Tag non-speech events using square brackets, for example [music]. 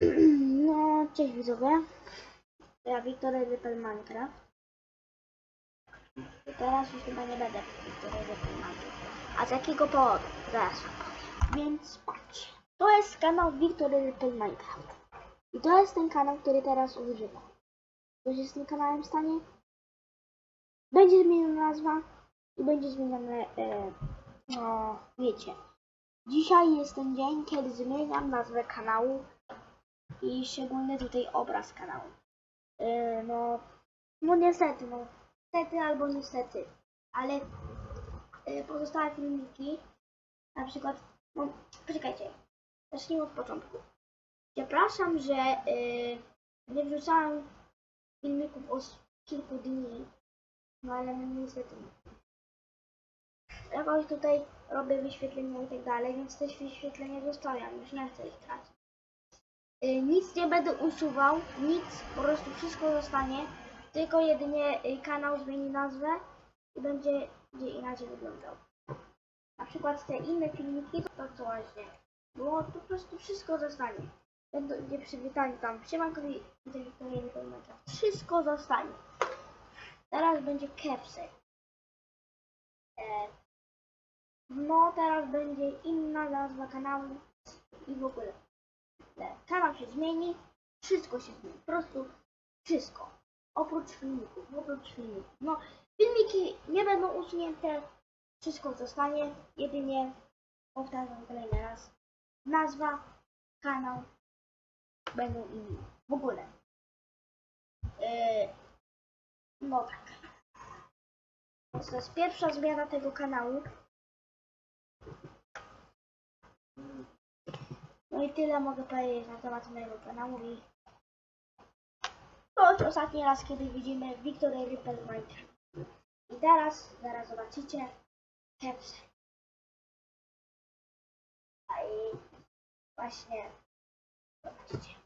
[clears throat] No, cześć widzowie. Ja Wiktoria Rypel Minecraft. I teraz już chyba nie będę Wiktoria Rypel Minecraft. A z jakiego powodu? Zaraz wam powiem. Więc patrzcie. To jest kanał Wiktoria Rypel Minecraft. I to jest ten kanał, który teraz używam. Co się z tym kanałem stanie? Będzie zmieniona nazwa i będzie zmienione, e, no wiecie. Dzisiaj jest ten dzień, kiedy zmieniam nazwę kanału i szczególnie tutaj obraz kanału. E, no, no niestety, no niestety albo niestety, ale e, pozostałe filmiki, na przykład, no poczekajcie, zacznijmy od początku. Przepraszam, że e, nie wrzucałem filmików od kilku dni, no ale no niestety. Jakoś tutaj robię wyświetlenia i tak dalej, więc te wyświetlenia zostawiam, już nie chcę ich tracić. Y, Nic nie będę usuwał, nic, po prostu wszystko zostanie, tylko jedynie y, kanał zmieni nazwę i będzie gdzie inaczej wyglądał. Na przykład te inne filmiki, to tak właśnie, było po prostu wszystko zostanie. Będzie przywitanie tam, siemanko i Wiktoria Wiktoria Wszystko zostanie. Teraz będzie Kepsek. E, no, teraz będzie inna nazwa kanału i w ogóle. Kanał się zmieni, wszystko się zmieni, po prostu wszystko. Oprócz filmików, oprócz filmików. No, filmiki nie będą usunięte, wszystko zostanie, jedynie powtarzam kolejny raz. Nazwa, kanał będą inni. W ogóle. E, no tak. To jest pierwsza zmiana tego kanału. No i tyle mogę powiedzieć na temat mojego kanału i to już ostatni raz, kiedy widzimy Wiktorię Ripple Minecraft. I teraz, zaraz zobaczycie, Caps. A i właśnie zobaczycie.